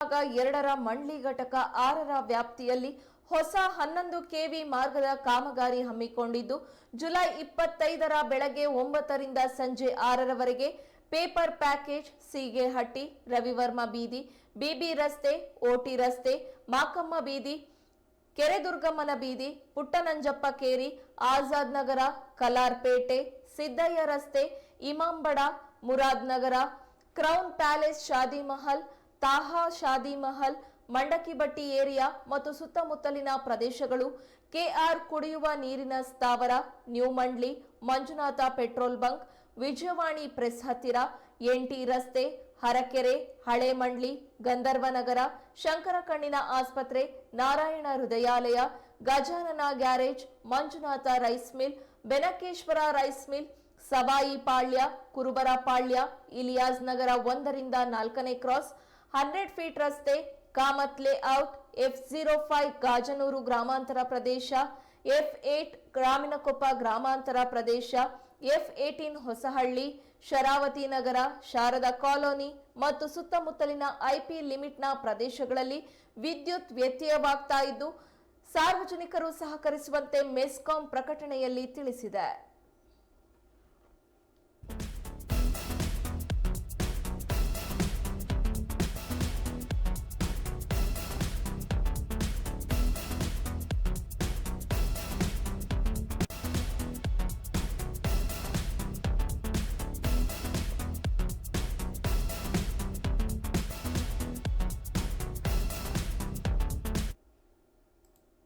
ಎರಡರ ಮಂಡ್ಲಿ ಘಟಕ ಆರರ ವ್ಯಾಪ್ತಿಯಲ್ಲಿ ಹೊಸ ಹನ್ನೊಂದು ಕೆವಿ ಮಾರ್ಗದ ಕಾಮಗಾರಿ ಹಮ್ಮಿಕೊಂಡಿದ್ದು, ಜುಲೈ ಇಪ್ಪತ್ತೈದರ ಬೆಳಗ್ಗೆ ಒಂಬತ್ತರಿಂದ ಸಂಜೆ ಆರರವರೆಗೆ ಪೇಪರ್ ಪ್ಯಾಕೇಜ್ ಸೀಗೆಹಟ್ಟಿ ರವಿವರ್ಮ ಬೀದಿ, ಬಿಬಿ ರಸ್ತೆ, ಓಟಿ ರಸ್ತೆ, ಮಾಕಮ್ಮ ಬೀದಿ, ಕೆರೆದುರ್ಗಮ್ಮನ ಬೀದಿ, ಪುಟ್ಟನಂಜಪ್ಪ ಕೇರಿ, ಆಜಾದ್ ನಗರ, ಕಲಾರ್ಪೇಟೆ, ಸಿದ್ದಯ್ಯ ರಸ್ತೆ, Imambada, Murad Nagar, crown palace Shadi Mahal Taha Shadi Mahal Mandakibatti area ಮತ್ತು ಸುತ್ತಮುತ್ತಲಿನ ಪ್ರದೇಶಗಳು, ಕೆಆರ್ ಕುಡಿಯುವ ನೀರಿನ ಸ್ಥಾವರ new Mandli Manjunatha petrol bunk, Vijayavani press ಹತ್ತಿರ ಎನ್ಟಿ ರಸ್ತೆ, ಹರಕೆರೆ ಹಳೆ ಮಂಡ್ಲಿ ಗಂಧರ್ವನಗರ ಶಂಕರ ಕಣ್ಣಿನ ಆಸ್ಪತ್ರೆ, Narayana Hrudayalaya, Gajanana garage, Manjunatha rice mill, Benakeshwara rice mill, Savai Palya, Kurubara Palya, Ilyas ನಗರ ಒಂದರಿಂದ ನಾಲ್ಕನೇ ಕ್ರಾಸ್ ಹಂಡ್ರೆಡ್ ಫೀಟ್ ರಸ್ತೆ, Kamath layout F zero five Gajanur ಗ್ರಾಮಾಂತರ ಪ್ರದೇಶ ಎಫ್ ಏಟ್ ಗ್ರಾಮೀಣಕೊಪ್ಪ ಗ್ರಾಮಾಂತರ ಪ್ರದೇಶ F eighteen Hosahalli, Sharavathi Nagar, Sharada colony ಮತ್ತು ಸುತ್ತಮುತ್ತಲಿನ IP ಲಿಮಿಟ್ನ ಪ್ರದೇಶಗಳಲ್ಲಿ ವಿದ್ಯುತ್ ವ್ಯತ್ಯಯವಾಗ್ತಾ ಇದ್ದು, ಸಾರ್ವಜನಿಕರು ಸಹಕರಿಸುವಂತೆ ಮೆಸ್ಕಾಂ ಪ್ರಕಟಣೆಯಲ್ಲಿ ತಿಳಿಸಿದೆ.